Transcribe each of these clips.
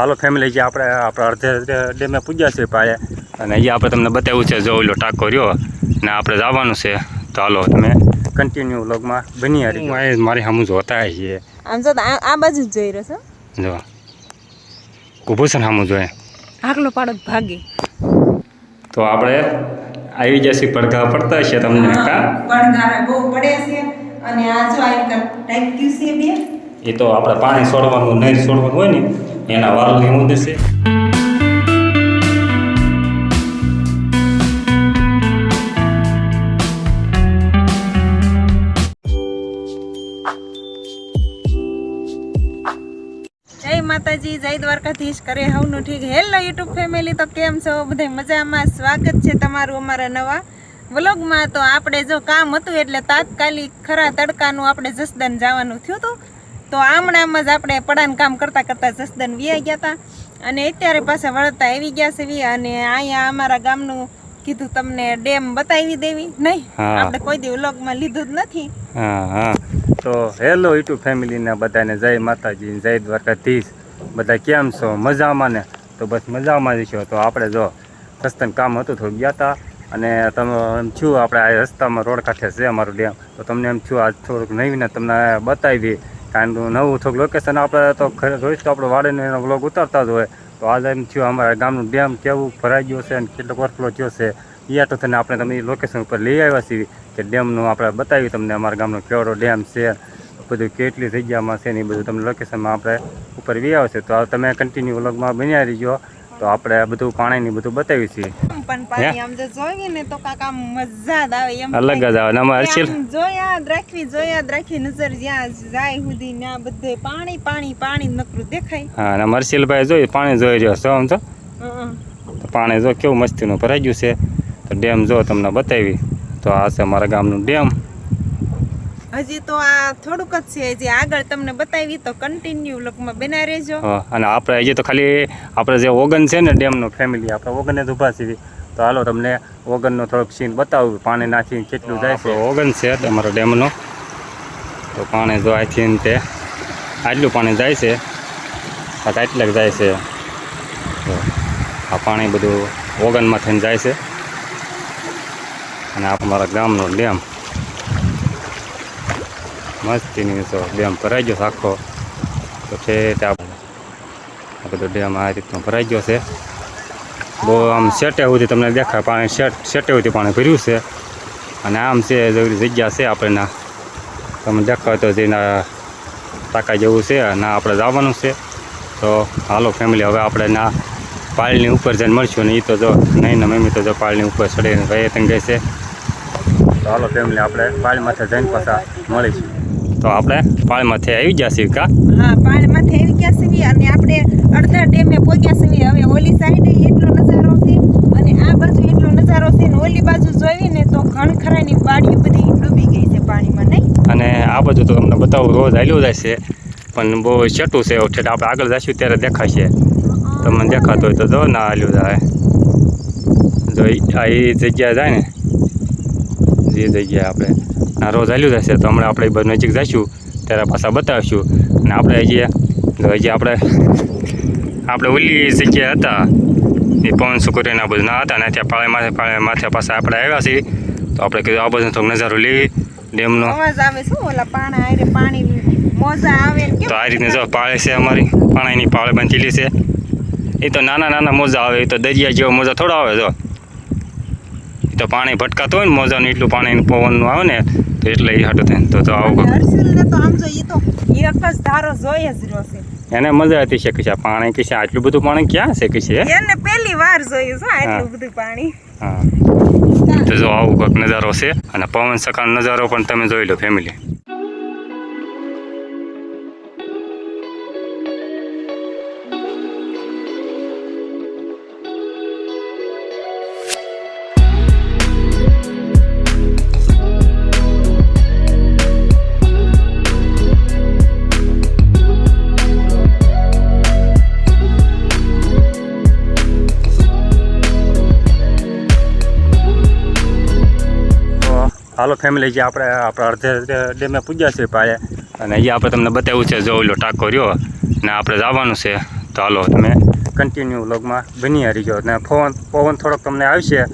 હાલો family જે આપણે આપણે અડધે ડેમે પૂજ્યા છે પાયે. અને અહીંયા આપણે તમને બતાવ્યું છે જો ઓલો ટાંકો રહ્યો ને આપણે જવાનું છે. તો હાલો તમે કન્ટિન્યુ લોગમાં બની હારી મારી સામું જોતા છીએ આમ તો આ બાજુ જ જઈ રહ્યો છે? જો. કુભૂષણ સામું જોઈએ આગલો પાડો ભાગી. તો આપણે આવી જશે પડઘા પડતા છે તમને પડઘા બહુ પડે છે. અને આ જો આ ટાઈપ છે બે. એ તો આપણે પાણી છોડવાનું નહીં છોડવાનું હોય ને, એના વાલની ઉંદર છે. માતાજી, જય દ્વારકાધીશ, કરે હવનું ઠીક. હેલો યુટ્યુબ ફેમિલી, તો કેમ છો? બધા મજામાં? સ્વાગત છે તમારું અમારા નવા વ્લોગમાં. તો આપણે જો કામ હતું એટલે તાત્કાલિક ખરા તડકાનું આપણે જસદન જવાનું થયું હતું. તો આમણામાં જ આપણે પડાન કામ કરતા કરતા જસદન વ્યાઈ ગયા હતા અને અત્યારે પાછા વળતા આવી ગયા છે વી અને અહીંયા અમારા ગામનું કીધું તમને ડેમ બતાવી દેવી. નહીં આપણે કોઈ દી વ્લોગમાં લીધું જ નથી. હા હા. તો હેલો યુટ્યુબ ફેમિલીના બધાને જય માતાજી જય દ્વારકાધીશ. બધા કેમ છો? મજામાં ને? તો બસ મજામાં જ છો. તો આપણે જો રસ્તાનું કામ હતું થોડું ગયા હતા અને તમે એમ છું આપણે આ રસ્તામાં રોડ કાંઠે છે અમારું ડેમ. તો તમને એમ છું આજ થોડુંક નવીને તમને બતાવી કારણ કે નવું થોડુંક લોકેશન આપણે તો જોઈશ તો આપણે વાળીને એનો બ્લોગ ઉતારતા જ હોય. તો આજે એમ થયું અમારા ગામનું ડેમ કેવું ભરાઈ ગયું છે અને કેટલો ઓવરફ્લો થયો છે. એ તો થઈને આપણે તમે લોકેશન ઉપર લઈ આવ્યા છીએ કે ડેમનું આપણે બતાવ્યું તમને અમારા ગામનો કેવડો ડેમ છે, બધું કેટલી જગ્યામાં છે ને એ બધું તમને લોકેશનમાં આપણે ઉપર વી આવશે. તો તમે કન્ટિન્યુ વ્લોગમાં બન્યા રહીજો. તો આપણે બધું પાણીની બધું બતાવ્યું છીએ. પણ પાણી આમ જો જોઈએ ને તો કાકા મજા જ આવે એમ અલગ જ આવે. ને હર્ષિલ જોયા જ રાખવી જોયા જ રાખવી નજર જ્યાં જાય સુધી ને બધે પાણી પાણી પાણી નકરું દેખાય. હા અને હર્ષિલભાઈ જોઈ પાણી જોઈ રહ્યો છો આમ તો. પાણી જો કેવું મસ્તીનું ભરાઈ ગયું છે. તો ડેમ જો તમને બતાવી. તો આ છે અમારા ગામનું ડેમ. હજી તો આ થોડુંક જ છે હજી આગળ તમને બતાવી તો કન્ટિન્યુ લોકમાં બના રહેજો. અને આપણે હજી તો ખાલી આપણે જે ઓગન છે ને ડેમનો ફેમિલી આપણે ઓગને જ ઊભા છીએ. તો હાલો તમને ઓગનનો થોડોક સીન બતાવું પાણી નાખીને કેટલું જાય છે. ઓગન છે તમારો ડેમનો. તો પાણી જો આથી તે આટલું પાણી જાય છે આટલાક જાય છે. તો આ પાણી બધું ઓગનમાં થઈને જાય છે. અને આ અમારા ગામનો ડેમ. મસ્તીની તો ડેમ ભરાઈ ગયો આખો. તો છે આ બધો ડેમ આ રીતનો ભરાઈ ગયો છે. બહુ આમ સેટે સુધી તમને દેખાય, પાણી સેટ સેટે સુધી પાણી ભર્યું છે. અને આમ છે જગ્યા છે આપણે તમે દેખાય તો જેના ટાંકા જેવું છે, અને આપણે જવાનું છે. તો હાલો ફેમિલી હવે આપણે ના પાળની ઉપર જઈને મળશું. ને એ તો જો નહીં, ને મમ્મી તો જો પાળની ઉપર ચડીને ભાઈ તંગ ગઈ છે. તો હાલો ફેમિલી આપણે પાળી માથે જઈને પાછા મળીશું. તો આપણે પાળમાંથી માથે આવી ગયા છીએ કા? હા પાણી માથે આવી ગયા છીએ અને આપણે અડધા ડેમે પહોંચ્યા છીએ. હવે ઓલી સાઈડે એટલો નજારો છે અને આ બાજુ એટલો નજારો છે ને ઓલી બાજુ જોઈએ ને તો ઘણખરાની વાડી બધી ડૂબી ગઈ છે પાણીમાં નહીં? અને આ બાજુ તો તમને બતાવું રોજ હાલ્યું જાય છે પણ બહુ છેટું છે. ઠેઠ આપણે આગળ જઈશું ત્યારે દેખાશે. તમને દેખાતું હોય તો જો ના હાલ્યું જાય. જો આ એ જગ્યા જાય ને જે જગ્યાએ આપણે આ રોજ હાલ્યું જશે તો હમણાં આપણે બધું નજીક જઈશું ત્યારે પાછા બતાવીશું. અને આપણે જો હજી આપણે આપણે ઓલી જગ્યાએ હતા. એ પવન સુકુરીના બધું ના હતા. ને ત્યાં પાળે માથે પાળે માથે પાછા આપણે આવ્યા છીએ. તો આપણે કીધું આ બધું થોડોક નજારો લઈ ડેમનો ને તો આ રીતની જો પાળે છે અમારી. પાણીની પાળે બાંધેલી છે. એ તો નાના નાના મોજા આવે. એ તો દરિયા જેવો મોજા થોડા આવે જો. એ તો પાણી ભટકાતું હોય ને મોજાનું એટલું પાણી પવનનું આવે ને તો એટલે એ હાટું થાય તો તો આવું તો આમ જો તો એક જ ધારો જોઈએ જ રહ્યો છે. એને મજા હતી છે. કશા પાણી કે છે આટલું બધું પાણી ક્યાં છે કે છે? એને પહેલી વાર જોયું છે આટલું બધું પાણી. હા. તો જો આવું કંઈક નજારો છે અને પવન સકાળ નજારો પણ તમે જોઈ લો ફેમિલી હાલો ફેમિલી જે આપણે આપણે અડધે ડેમે પૂજ્યા છે પાયે અને અહીંયા આપણે તમને બતાવ્યું છે જો ઓલો ટાંકો રહ્યો ને આપણે જવાનું છે. તો હાલો તમે કન્ટિન્યુ વ્લોગમાં બની રહીજો અને પવન પવન થોડોક તમને આવશે.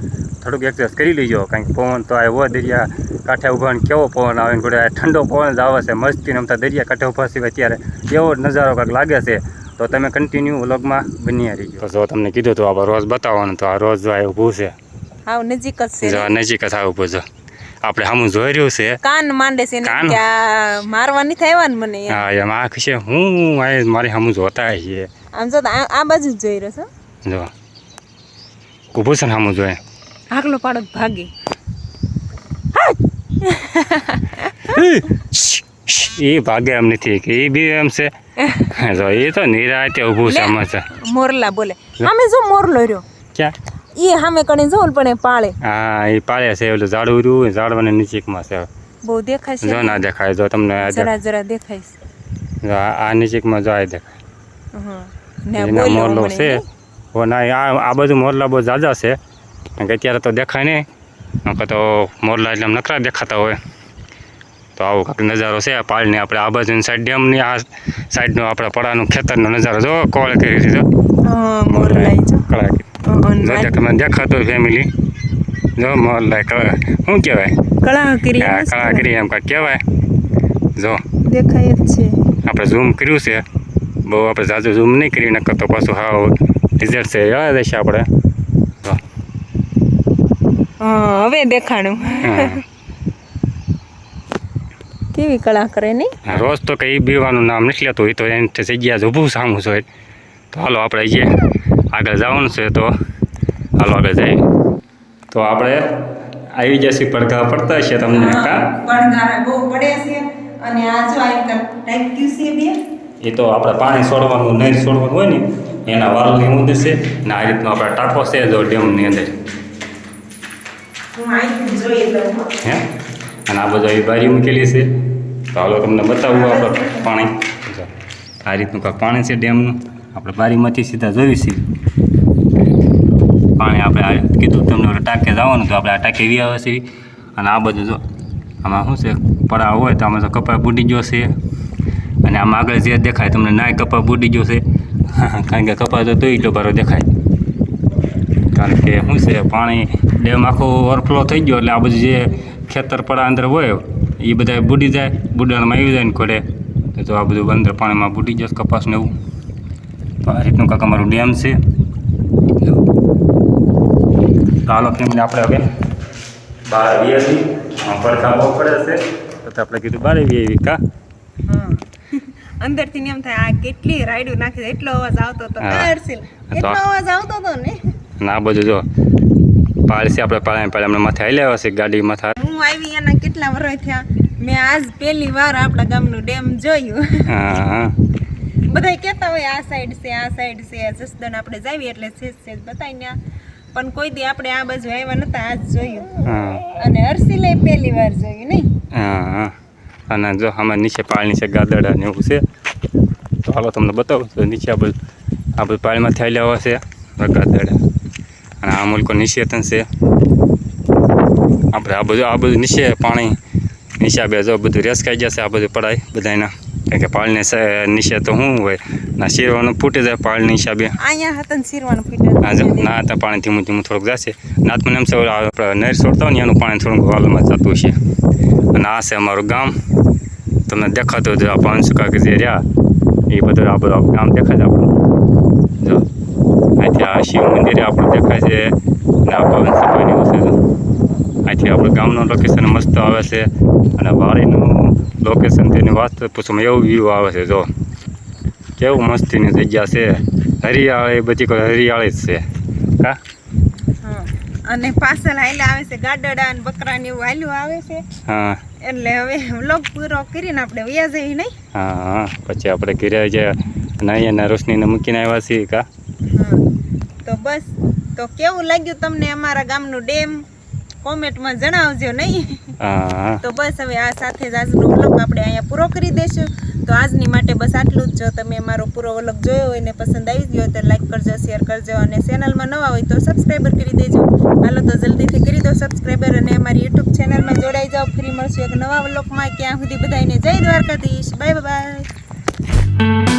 થોડુંક એડજસ્ટ કરી લેજો કારણ કે પવન તો આવ્યો દરિયા કાંઠે ઉભાને કેવો પવન આવે ને આ ઠંડો પવન જ આવે છે મસ્તી રમતા દરિયા કાંઠે ઊભા છે અત્યારે. એવો નજારો કાંઈક લાગે છે. તો તમે કન્ટિન્યુ વ્લોગમાં બની હારી ગયો જો તમને કીધું તો આપણે રોજ બતાવવાનું તો આ રોજ જો આ ઊભું છે. હાવ નજીક જ છે નજીક જ આ ઊભું છે. આપણે સામું જોઈ રહ્યું છે. કાન માંડે છે ને કાન? કે આ મારવા નથી આવ્યા ને મને હા એમ આંખ છે. હું આ મારી સામું જોતા છીએ આમ જો આ બાજુ જ જોઈ રહ્યો છો? જો. ઊભું છે ને સામું જોઈએ આગલો પાડો ભાગી. એ ભાગે એમ નથી કે એ બી એમ છે. જો એ તો નિરાતે ઊભું છે આમાં મોરલા બોલે. અમે જો મોરલો રહ્યો. ક્યાં? ઈ સામે કણે જો પણ એ પાળે. હા એ પાળે છે ઓલું ઝાડું રહ્યું ઝાડવાની નજીકમાં છે. બહુ દેખાય છે જો ના? દેખાય જો તમને જરા જરા દેખાય છે. જો આ નજીકમાં જો આ દેખાય. હં. ને એના મોરલો છે? ઓ ના આ આ બધું મોરલા બહુ ઝાઝા છે. કે અત્યારે તો દેખાય નહીં. તો મોરલા એટલે નકરા દેખાતા હોય. તો આવો નજારો છે આ પાળની. આપણે આ બાજુની સાઈડ ડેમની આ સાઈડનો આપણા પડાનું ખેતરનો નજારો જો કોળ કરી દીધો. મોરલા ઈ જો. હં, હં, તમને દેખાતો ફેમિલી જો મોરલા કળા શું કહેવાય? કળા કરી આ આવે છે. કળા કરી એમ કાંઈક કહેવાય. જો દેખાય જ છે. આપણે ઝૂમ કર્યું છે. બહુ આપણે જાજુ ઝૂમ નહીં કર્યું નકર તો પાછું હા રિઝલ્ટ છે. એવા દેશે આપણે? જો. હં, હવે દેખાણું. હા. કેવી કળા કરે નહીં? રોજ તો કંઈ બીવાનું નામ નથી લેતું. એ તો એની જગ્યા જ ઊભું સામું હોય. તો હાલો આપણે જઈએ આગળ જવાનું છે તો હાલો આગળ જઈએ. તો આપણે આવી જશે પડઘા પડતા છે તમને કા એ તો આપણે પાણી છોડવાનું નહીં છોડવાનું હોય ને એના વાલની ઊંધ છે ને આ રીતનો આપણે ટાંકો છે જો ડેમની અંદર. હું અને આ બધા બારી મૂકેલી છે. તો હાલો તમને બતાવવું આપણે પાણી. આ રીતનું કાંઈક પાણી છે ડેમનું. આપણે બારીમાંથી સીધા જોઈશું પાણી આપણે કીધું તમને ટાંકે જવાનું તો આપણે આ ટાંકે વી આવે છે. અને આ બધું જો, આમાં શું છે પડા હોય તો આમાં તો કપા બુડી છે. અને આમાં આગળ જે દેખાય તમને, નાય કપા બુડી છે. કારણ કે કપા તો તોય એટલો બારો દેખાય. કારણ કે શું છે, પાણી ડેમ આખો ઓવરફ્લો થઈ ગયો એટલે આ બધું જે ખેતર પડા અંદર હોય, એ બધા બુડી જાય બુડાણમાં આવી જાય ને કોડે તો આ બધું અંદર પાણીમાં બુડી જશે કપાસને એવું. તો આ રીતનું કાંક અમારું ડેમ છે. ચાલો તો ફેમિલી આપણે હવે બાર આવીએ છીએ. પડખા બહુ પડે છે. તો આપણે કીધું બાર આવીએ એવી કા? અંદરથી એમ થાય આ કેટલી રાઈડ નાખી દે એટલો અવાજ આવતો હતો. હા. કા એટલો અવાજ આવતો હતો ને. ના આ બધું જો પાળ આપણે પાળાને પાળે હમણાં માથે લેવા છે ગાડી માથે હું આવી એના કેટલા વર્ષ થયા મેં આજ પહેલી વાર આપણા ગામનું ડેમ જોયું. હા હા. બધાય કહેતા હોય આ સાઈડ છે આ સાઈડ છે જસદણ આપણે જાવીએ એટલે સેજ સેજ ત્યાં. પણ કોઈ દી આપણે આ બાજુ આવ્યા નતા આજ જોયું. અને હર્ષિલે પહેલી વાર જોયું નહીં હા અને જો આમાં નીચે પાળ છે ગાદડા ને એવું છે. તો હાલો તમને બતાવું તો નીચે આ બધું આ બધું પાણીમાં થયેલા હોય છે ગાદડા. અને આ મુલકો નિષેધન છે. આપણે આ બધું આ બધું નીચે પાણી નીચે બે જો બધું રેસકાઈ જશે આ બધું પડાય બધાયના. કારણ કે પાળને નીચે તો શું હોય. ના શેરવાનું ફૂટી જાય પાળની હિસાબે અહીંયા હતા શીરવાનું ના તો પાણી ધીમું ધીમું થોડુંક જશે. નાત મને એમ છે નહીં આપણે નહેર છોડતા હોય ને એનું પાણી થોડુંક વાલમાં જતું છે અને આ છે અમારું ગામ. તમને દેખાતું હતું આ પાંચસો કાંક જે રહ્યા. એ બધું આ બધું ગામ દેખાય છે આપણું. જો અહીંથી આ શિવ મંદિર આપણું દેખાય છે. ને આ પવન છે જો. અહીંથી આપણે ગામનું લોકેશન મસ્ત આવે છે. અને વાડીનું લોકેશન તેની વાત પૂછવામાં એવું વ્યૂ આવે છે જો. કેવું મસ્તીની જગ્યા છે. હરિયાળી બધી કોઈ હરિયાળી જ છે. હા? હા. અને પાછળ હાલ્યા આવે છે ગાડડા અને બકરા ને એવું હાલ્યું આવે છે. હા. એટલે હવે વ્લોગ પૂરો કરીને આપણે વ્યા જઈએ નહીં? હા હા. પછી આપણે ઘરે જઈએ અને અહીંયાના રોશનીને મૂકીને આવ્યા છીએ કા? હા. તો બસ. તો કેવું લાગ્યું તમને અમારા ગામનું ડેમ? કોમેન્ટમાં જણાવજો નહીં. તો બસ હવે આ સાથે જ આજનો વ્લોગ આપણે અહીંયા પૂરો કરી દઈશું તો આજની માટે બસ આટલું જ. જો તમે મારો પૂરો વ્લોગ જોયો હોય ને પસંદ આવી ગયો હોય તો લાઈક કરજો શેર કરજો અને ચેનલમાં નવા હોય તો સબસ્ક્રાઈબર કરી દેજો. હાલો તો જલ્દીથી કરી દો સબસ્ક્રાઈબર અને અમારી યુટ્યુબ ચેનલમાં જોડાઈ જાઓ. ફ્રી મળશું એક નવા વ્લોગમાં ક્યાં સુધી બધાને જય દ્વારકાધીશ. Bye bye